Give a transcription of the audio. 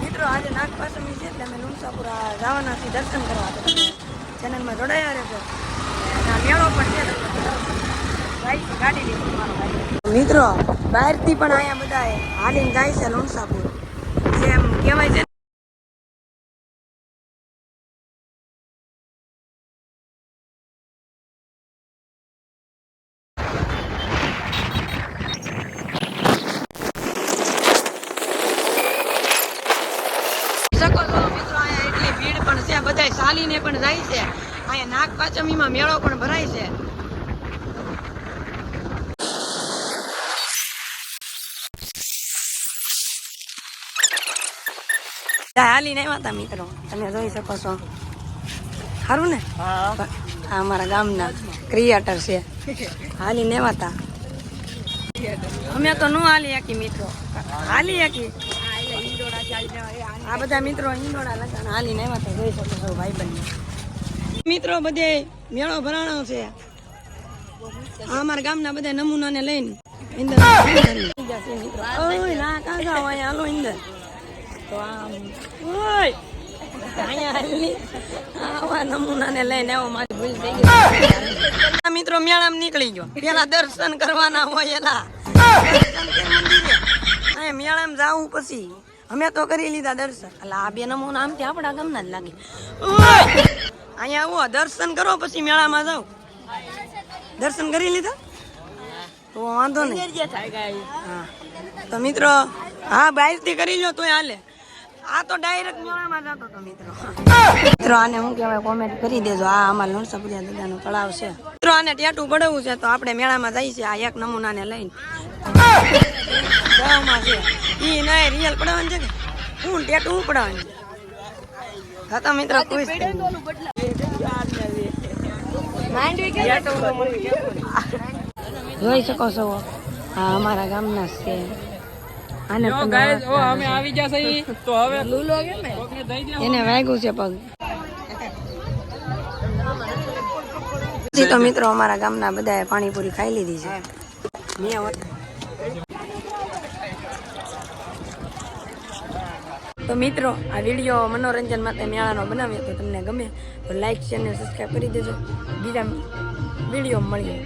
મિત્રો આજે નાગપાસમી છે એટલે અમે લુણસાપુરા જવાના દર્શન કરવા તો ચેનલમાં જોડાયા રહેજો. અને મેળો પણ છે. છે, ગાડી લીધી મિત્રો બહારથી પણ અહીંયા બધા હાલીને જાય છે લુણસાપુર જેમ કહેવાય છે શકો છો મિત્રો અહીંયા એટલી ભીડ પણ છે બધાય ચાલીને પણ જાય છે. અહીંયા નાગપાંચમીમાં મેળો પણ ભરાય છે. હાલીને આવ્યા હતા મિત્રો? તમે જોઈ શકો છો. સારું ને? આ અમારા ગામના ક્રિએટર છે. હાલીને આવ્યા હતા અમે તો ન હાલી શકી મિત્રો. હાલી શકી આ બધા મિત્રો ઈંડોળા લગાણ હાલીને તો જોઈ શકો છો ભાઈ બંને મિત્રો બધે મેળો ભરાણો છે. અમારા ગામના બધા નમૂનાને લઈને ઇંદર ઓય ના કાં જાવ હાલો ઇંદર. તો આમ ઓય! મિત્રો મેળામાં નીકળી ગયો. પેલા દર્શન કરવાના હોય એલા. મેળામાં જાવું પછી અમે તો કરી લીધા દર્શન. એટલે આ બે નમૂના આમથી આપણા ગામના જ લાગે! અહીંયા આવો દર્શન કરો પછી મેળામાં જાવ દર્શન કરી લીધા? તો વાંધો નહીં. હા. તો મિત્રો હા બાઈકથી કરી લો તોય હાલે. આ તો ડાયરેક્ટ મેળામાં જતો તો મિત્રો. મિત્રો આને હું કહેવાય કોમેન્ટ કરી દેજો. આ અમારા લણસાપુરિયા દાદાનું તળાવ છે. મિત્રો આને ટેટું પડવું છે તો આપણે મેળામાં જઈએ છીએ આ એક નમૂનાને લઈને. ગામમાં છે. ઈ નહીં રિયલ પડાવવાનું છે કે હું ટેટું પડાવવાનું છે. હા તો મિત્રો ખુશ જોઈ શકો છો. હા અમારા ગામના છે. આને ઓ અમે આવી ગયા સહી તો હવે કોકને કે દે એને વાગ્યું છે પગ. તો મિત્રો અમારા ગામના બધાએ પાણીપુરી ખાઈ લીધી છે. તો મિત્રો આ વીડિયો મનોરંજન માટે મેળાનો બનાવ્યો તો તમને ગમે તો લાઈક ચેનલ સબસ્ક્રાઈબ કરી દેજો. બીજા વીડિયો મળીએ.